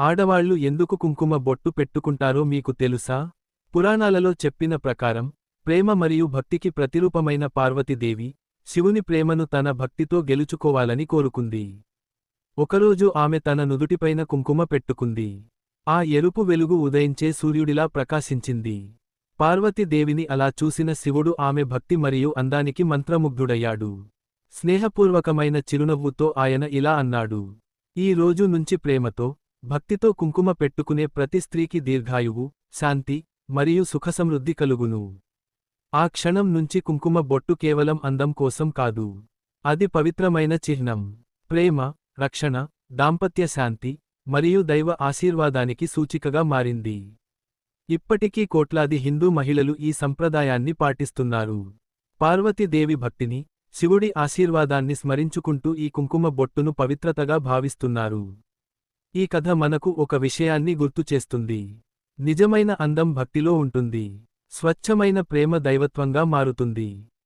ఆడవాళ్ళు ఎందుకు కుంకుమ బొట్టు పెట్టుకుంటారో మీకు తెలుసా? పురాణాలలో చెప్పిన ప్రకారం ప్రేమ మరియు భక్తికి ప్రతిరూపమైన పార్వతీదేవి శివుని ప్రేమను తన భక్తితో గెలుచుకోవాలని కోరుకుంది. ఒకరోజు ఆమె తన నుదుటిపైన కుంకుమ పెట్టుకుంది. ఆ ఎరుపు వెలుగు ఉదయించే సూర్యుడిలా ప్రకాశించింది. పార్వతీదేవిని అలా చూసిన శివుడు ఆమె భక్తి మరియు అందానికి మంత్రముగ్ధుడయ్యాడు. స్నేహపూర్వకమైన చిరునవ్వుతో ఆయన ఇలా అన్నాడు. ఈ రోజు నుంచి ప్రేమతో భక్తితో కుంకుమ పెట్టుకునే ప్రతి స్త్రీకి దీర్ఘాయువు శాంతి మరియు సుఖసమృద్ధి కలుగును. ఆ క్షణం నుంచి కుంకుమ బొట్టు కేవలం అందం కోసం కాదు. అది పవిత్రమైన చిహ్నం. ప్రేమ రక్షణ దాంపత్య శాంతి మరియు దైవ ఆశీర్వాదానికి సూచికగా మారింది. ఇప్పటికీ కోట్లాది హిందూ మహిళలు ఈ సంప్రదాయాన్ని పాటిస్తున్నారు. పార్వతీదేవి భక్తిని శివుడి ఆశీర్వాదాన్ని స్మరించుకుంటూ ఈ కుంకుమ బొట్టును పవిత్రతగా భావిస్తున్నారు. ఈ కథ మనకు ఒక విషయాన్ని గుర్తుచేస్తుంది నిజమైన అందం భక్తిలో ఉంటుంది. స్వచ్ఛమైన ప్రేమ దైవత్వంగా మారుతుంది.